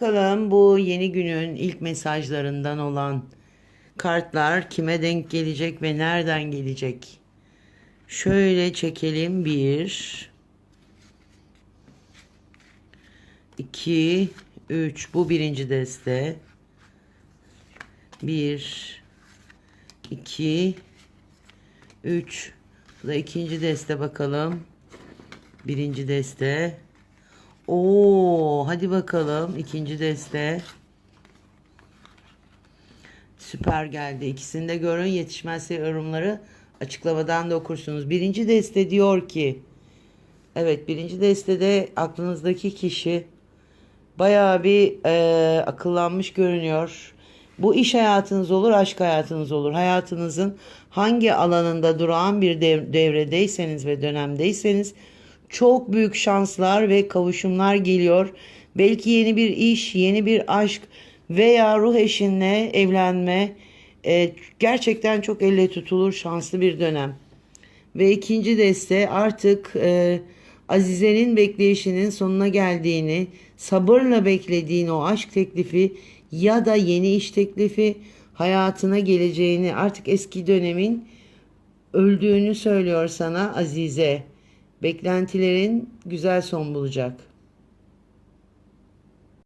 Bakalım bu yeni günün ilk mesajlarından olan kartlar kime denk gelecek ve nereden gelecek? Şöyle çekelim. Bir, iki, üç. Bu birinci deste. Bir, iki, üç. Bu da ikinci deste bakalım. Birinci deste. Oo, hadi bakalım ikinci deste. Süper geldi. İkisini de görün. Yetişmezse yorumları açıklamadan da okursunuz. Birinci deste diyor ki Evet birinci destede aklınızdaki kişi bayağı bir e, akıllanmış görünüyor. Bu iş hayatınız olur, aşk hayatınız olur. Hayatınızın hangi alanında durağan bir dev- devredeyseniz ve dönemdeyseniz çok büyük şanslar ve kavuşumlar geliyor. Belki yeni bir iş, yeni bir aşk veya ruh eşinle evlenme e, gerçekten çok elle tutulur şanslı bir dönem. Ve ikinci deste artık e, Azize'nin bekleyişinin sonuna geldiğini, sabırla beklediğin o aşk teklifi ya da yeni iş teklifi hayatına geleceğini artık eski dönemin öldüğünü söylüyor sana Azize. Beklentilerin güzel son bulacak.